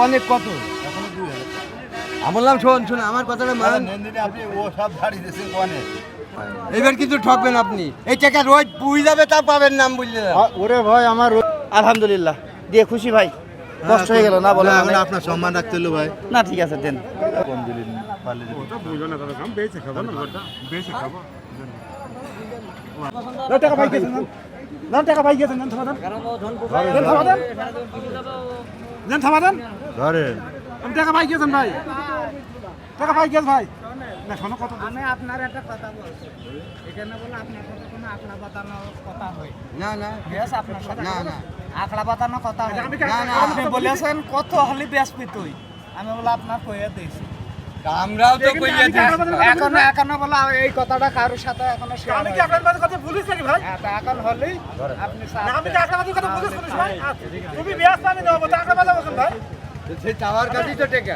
অনেক কত? এখনও দুই হাজার আমি বললাম শোন শোন আমার কথাটা মান আপনি ও সব ধাড়ি দিয়েছেন কোয়ানে এবার কিন্তু ঠকবেন আপনি। এই টাকা রোজ পুই যাবে তা পাবেন নাম বুঝলে ওরে ভাই আমার আলহামদুলিল্লাহ দিয়ে খুশি ভাই। কষ্ট হয়ে গেল না বলে না, মানে। আপনার সম্মান রাখতে হলো ভাই। না ঠিক আছে দেন। কম দিলেন পারলে যদি। টাকা পাই গেছেন না টাকা পাই গেছেন সমাধান দেন সমাধান দেন ধরেন। আমি টাকা পাই গেছেন ভাই? টাকা পাই গেছ ভাই? না শোনো কত আমি আপনার একটা কথা বলছি। এখানে বলে আপনার সাথে কোনো আখড়া বাতানো কথা হয়। না না। বেশ আপনার সাথে। না, না। আখড়া বাতানো কথা হয়। আমি কি- না, না, আপনি বলেছেন কত হলে বেসবি তুই? আমি বলে আপনার কইয়া দিয়েছি। আমরাও তো কইয়া দিছি। এখন এখন বলে এই কথাটা কারোর সাথে এখনও শেয়ার আমি কি আপনার কথা বলিস নাকি ভাই? এখন হলেই আপনি আমি কি আপনার কথা বলিস ভাই? আচ্ছা, তুমি টাকা বাজা বলছেন ভাই সেই টাওয়ার কাটি তো টাকা।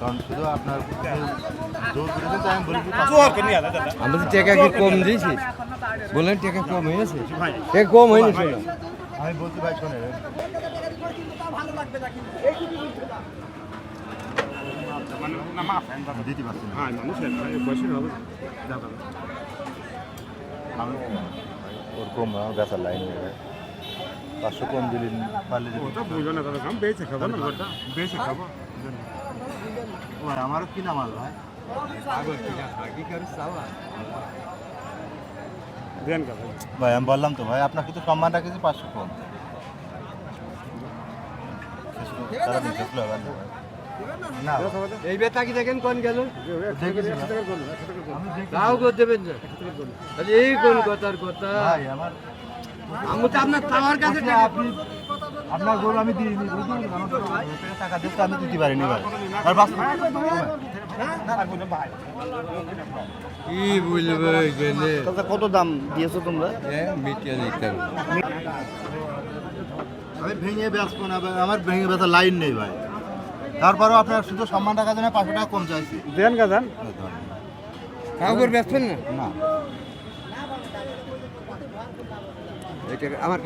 কারণ শুধু আপনার আমি টাকা কি কম দিয়েছি? বলেন টাকা কম হয়েছে। টাকা কম হয়নি শোনো আমি ভাই শোনেন। মানে দিতে পারছি না মানুষের বয়সী হবে আমি ওর কম আমার বেচার লাইন ভাই পাঁচশো কম দিলেন পারলে বেঁচে খাব বেঁচে খাব ভাই, আমারও কি নামাল ভাই? ভাই আমি বললাম তো ভাই আপনার কিন্তু সম্মান রাখেছি পাঁচশো কম। তারা দিতে হবে না। ভাই। না এই বেটা কি দেখেন কোন গেল? তাও করে দেবেন না। এই কোন কথার কথা? আমি তো আপনার টাওয়ার কাছে আপনি আপনার গরু আমি ওই টাকা দিতে আমি দিতে পারিনি আর বাস কি বলবে গেলে কত দাম দিয়েছ তোমরা? মিটিয়ে নিতে আমি ভেঙে বেচবো না আমার ভেঙে বেচার লাইন নেই ভাই। তারপরেও আপনার শুধু সম্মান টাকা জন্য পাঁচশো টাকা কম চাইছি। দেন কা দেন। ব্যস্তেন না? না। আমার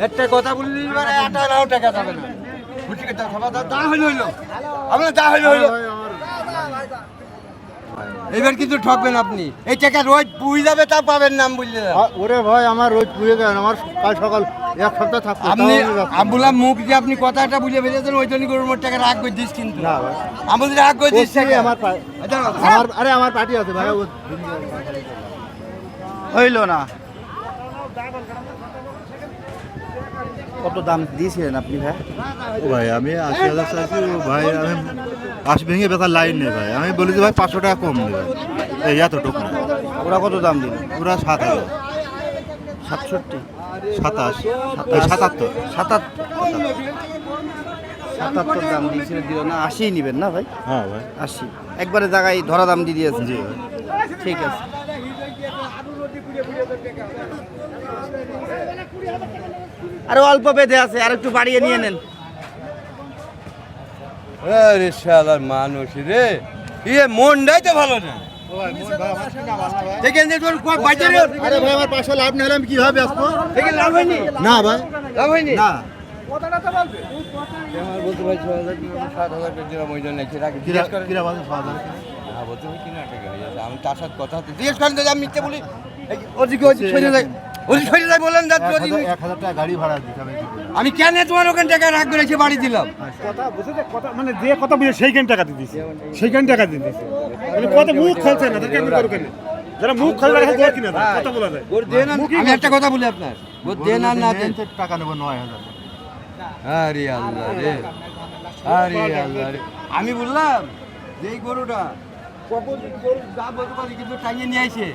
একটা কথা বললি মানে একটা টাকা যাবে না। তা হইল হইল। আমরা যা হইল হইল। এবার কিন্তু ঠকবেন আপনি। এই টাকা রোজ পুই যাবে তা পাবেন নাম বুঝলে ওরে ভাই আমার রোজ পুড়ে গেলেন আমার কাল সকাল এক সপ্তাহ থাকতো আপনি আবুলা মুখ যে আপনি কথাটা বুঝে ফেলেছেন ওই জন্য গরুর টাকা রাগ করে দিস কিন্তু। না ভাই। আমি যদি রাগ করে দিস আমার আমার আরে আমার পার্টি আছে ভাই হইল না। কত দাম দিয়েছিলেন আপনি ভাই? ও ভাই আমি আশি হাজার চাইছি ও ভাই আমি আশি ভেঙে বেচার লাইন নেই ভাই। আমি বলি যে ভাই পাঁচশো টাকা কম নেই এই এতটুকু। ওরা কত দাম দিল? ওরা সাত হাজার। সাতষট্টি? সাতাশ। সাতাত্তর। সাতাত্তর। সাতাত্তর দাম দিয়েছিল দিল না আশি নিবেন না ভাই? হ্যাঁ ভাই। আশি। একবারে জায়গায় ধরা দাম দিয়ে দিয়েছেন। জি ভাই। ঠিক আছে। আরে অল্প বেঁধে আছে আর একটু বাড়িয়ে নিয়ে নেন। আরে শালার মানুষ রে। ইয়ে মনটাই তো ভালো না। দেখেন যে তোর কো- বাজারে আরে ভাই আমার পাঁচশো লাভ না হলে আমি কীভাবে আসব? লাভ হয়নি? না ভাই। লাভ হয়নি? আমি তার সাথে কথা জিজ্ঞেস করেন আমি মিথ্যে বলি ওদিকে ওদিকে বলেন টাকা গাড়ি ভাড়া আমি কেন তোমার ওখানে টাকা রাখ করে এসে বাড়ি দিলাম? কথা বুঝে কথা মানে যে কথা বুঝে সেইখান টাকা দিয়ে সেইখান টাকা দিয়ে মানে কথা মুখ খেলছে না তাকে আমি করো কেন? যারা মুখ খেলে রাখে গোল কিনা? কথা বলা যায়। ওর দেন আমি একটা কথা বলি আপনার। ওর দেন আর না দেন। টাকা নেব নয় হাজার। আরে আল্লাহ রে। আরে আল্লাহ রে। আমি বললাম যে গরুটা কখন গরু যা বলতে পারি কিন্তু টাইনে নিয়ে আসে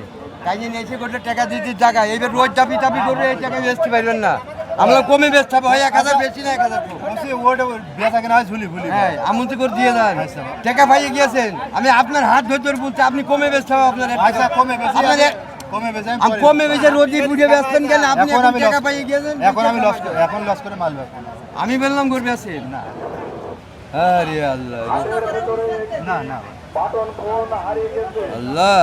এসে টাকা দিতে এইবার রোজ এই টাকা বেচতে পারবেন না। আমরা কমে বেচতে হবে হয় এক হাজার বেশি না এক হাজার কম। ওটা বেচা কেনা হয় ঝুলি ফুলি। হ্যাঁ করে দিয়ে টাকা পাইয়ে গিয়েছেন। আমি আপনার হাত ধরে ধরে বলছি আপনি কমে বেচতে হবে আপনার আচ্ছা কমে বেশি আপনার কমে আমি কমে বেচে রোজই বুঝে বেচতেন কেন? আপনি এখন টাকা পাইয়ে গিয়েছেন? এখন আমি লস এখন লস করে মাল বেচবো আমি বললাম করবে আছে না। আরে আল্লাহ। না না। আল্লাহ।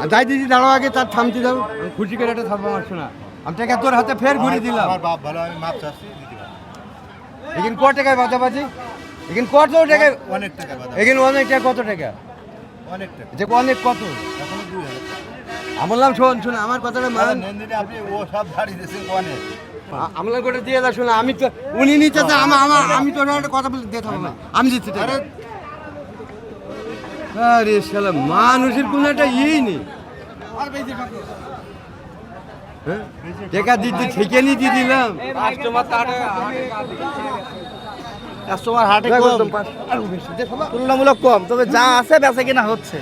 আর যাই দিদি দাঁড়াও আগে তার থামতে দাও। আমি খুশি করে একটা থামবো আমার শোনা আমি টাকা তোর হাতে ফের ঘুরে দিলাম। আমার বাপ ভালো আমি মাপ চাচ্ছি দিতে পারি ক টাকায় বাজাবাজি? এখানে কত টাকায় অনেক টাকা এখানে অনেক টাকা কত টাকা? অনেক টাকা। যে অনেক কত? এখনও দুই হাজার টাকা। আমি বললাম শোন শোন আমার কথাটা মান আপনি ও সব ধাড়ি দিয়েছেন অনেক আমলা করে দিয়ে দাও শোনা আমি তো উনি নিতে তো আমার আমার আমি তো ওনার একটা কথা বলে দিয়ে থাকব আমি দিচ্ছি টাকা। আরে শালা মানুষের কোনো একটা ইয়েই নেই। হ্যাঁ? টাকা দিতে থেকে নিয়ে দিয়ে দিলাম। কাস্টমার হাটে কম। তুলনামূলক কম। তবে যা আছে বেচা কিনা হচ্ছে।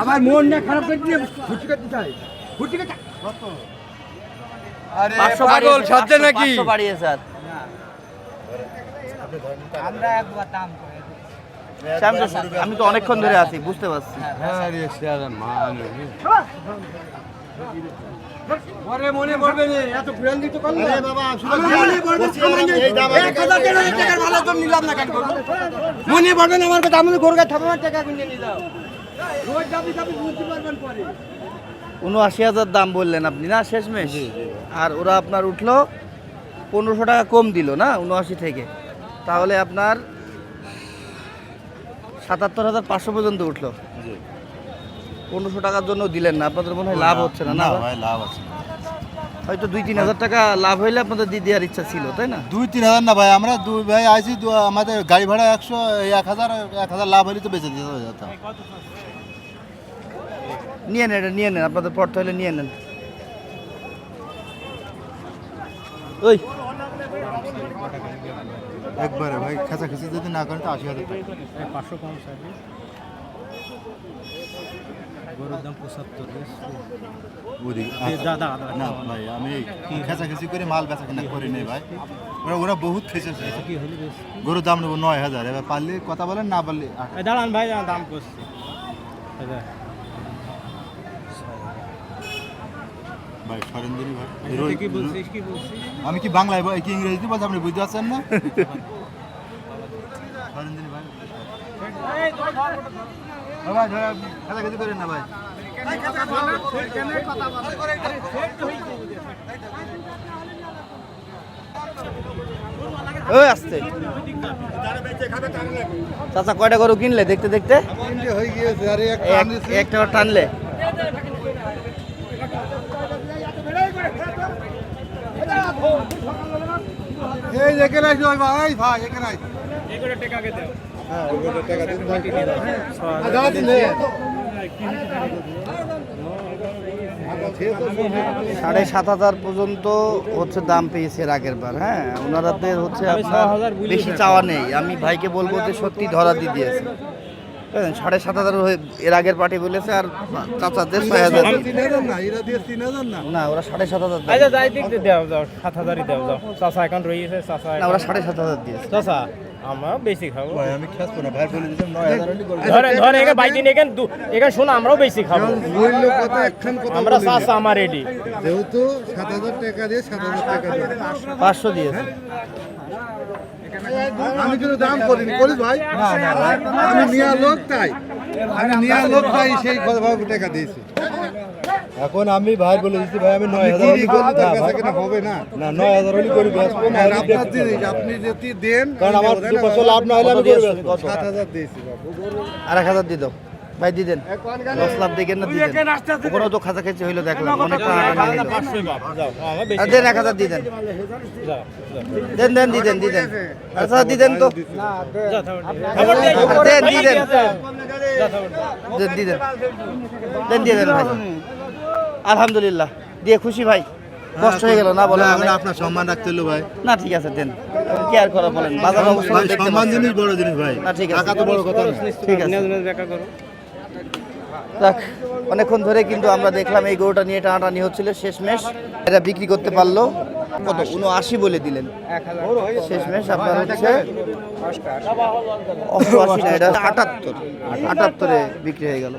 আমার মনটা খারাপ করে দিয়ে করতে চাই। করতে পাঁচশো পাগল সাজছে নাকি? পাঁচশো বাড়িয়েছে আর। আমরা একবার দাম করে আমি তো অনেকক্ষণ ধরে আছি বুঝতে পারছি। মানুষ পরে মনে এত দিতে পারলে আমার মনে পড়বে এক হাজার দেড় হাজার টাকার ভালো তো নিলাম না কেন মনে পড়বে আমার কথা। আমি গরু গাছ থাকব টাকা কিনে নিয়ে রোজ যাবি যাবি বুঝতে পারবেন পরে। উনআশি হাজার দাম বললেন আপনি না শেষমেশ? আর ওরা আপনার উঠল পনেরোশো টাকা কম দিল না উনআশি থেকে? তাহলে আপনার সাতাত্তর হাজার পাঁচশো পর্যন্ত উঠল। পনেরোশো টাকার জন্য দিলেন না আপনাদের মনে হয় লাভ হচ্ছে না না ভাই? লাভ আছে হয়তো দুই তিন হাজার টাকা লাভ হইলে আপনাদের দিয়ে দেওয়ার ইচ্ছা ছিল তাই না? দুই তিন হাজার না ভাই আমরা দুই ভাই আইছি দু- আমাদের গাড়ি ভাড়া একশো এক হাজার এক হাজার লাভ হলে তো বেঁচে দিতে যেতাম নিয়ে নেন এটা নিয়ে নেন আপনাদের পড়তে হলে নিয়ে নেন। ওই একবারে ভাই খেঁচা খেঁচি যদি না করেন তো আশি হাজার টাকা। পাঁচশো কম সাইডে গরুর দাম পঁচাত্তর দাদা না ভাই আমি খেঁচা খেঁচি করে মাল বেচা কিনা করি নাই ভাই। ওরা ওরা বহুত খেঁচেছে গরুর দাম নেব নয় হাজার। এবার পারলে কথা বলেন না পারলে দাঁড়ান ভাই দাম করছি। ভাই সরেন্দ্রী ভাই। কি বলছিস কি বলছিস? আমি কি বাংলায় বল- কি ইংরেজিতে বলছি? আপনি বুঝতে পারছেন না? সরেন্দ্রী ভাই। ভাই খেলা খেতে করেন না ভাই। ওই আসতে চাচা কয়টা গরু কিনলে দেখতে দেখতে? হয়ে গিয়েছে একটা টানলে এই এখানে আসো ভাই ভাই এখানে আসো এগুলো টাকা আগে দাও। হ্যাঁ টাকা দিন। ভাই সাড়ে সাত হাজার পর্যন্ত হচ্ছে দাম পেয়েছে এর আগের বার হ্যাঁ? ওনারাদের হচ্ছে আপনার বেশি চাওয়া নেই। আমি ভাইকে বলব যে সত্যি ধরা দিয়ে দিয়েছে? সাড়ে সাত হাজার হয়ে- এর আগের পার্টি বলেছে আর চাচাদের ছয় হাজার। না ওরা সাড়ে সাত হাজার আচ্ছা যাই যাও সাত হাজারই দাও যাও। চাষা এখন রয়েছে চাষা না ওরা সাড়ে সাত হাজার দিয়েছে। চাষা আমরা বেশি খাব। আমি খেসবো না ভাই বলে দিতাম নয় হাজার। হলে করব। ধরে ধরে এখানে বাইদিন এখানে এখানে শোনো আমরাও বেশি খাব। আমরা চাষা আমার রেডি যেহেতু সাত হাজার টাকা দিয়ে সাত হাজার টাকা দিয়ে। পাঁচশো দিয়েছে। আমি কিন্তু দাম করিনি করিস ভাই আমি নিয়া লোক তাই আমি নিয়া লোক তাই সেই টাকা দিয়েছি এখন আমি ভাই বলে দিচ্ছি ভাই আমি নয় হাজার হলে করব না হবে না না নয় হাজার হলে করে বেসবো না আপনার জিনিস আপনি যদি দেন কারণ আমার দু বছর লাভ না হলে আমি করে বেসবো সাত হাজার দিয়েছি বাবু আর এক হাজার দিয়ে দাও ভাই দিয়ে দেন। দশ লাভ দেখেন না দিয়ে দেন? ওখানেও তো খাঁচা খেয়েছে হইল দেখলাম। অনেক আমরা আর দেন এক হাজার দিয়ে দেন। দেন দেন দিয়ে দেন দিয়ে দেন। আচ্ছা দিয়ে দেন তো। আর দেন দিয়ে দেন। যাও দেন দিয়ে দেন। দেন দিয়ে দেন। ভাই। আলহামদুলিল্লাহ। দিয়ে খুশি ভাই? কষ্ট হয়ে গেল না বলে না, মানে? আপনার সম্মান রাখতে হলো ভাই। না ঠিক আছে দেন। কি আর করা বলেন? বাজার অবস্থা সম্মান জিনিস বড় জিনিস ভাই। না, ঠিক আছে। টাকা তো বড় কথা ঠিক আছে। যাক, অনেকক্ষণ ধরে কিন্তু আমরা দেখলাম এই গরুটা নিয়ে টানাটানি হচ্ছিল, শেষমেশ। এটা বিক্রি করতে পারল। কত? উনআশি বলে দিলেন। শেষমেশ আপনার হচ্ছে এটা আটাত্তর। আটাত্তরে বিক্রি হয়ে গেল।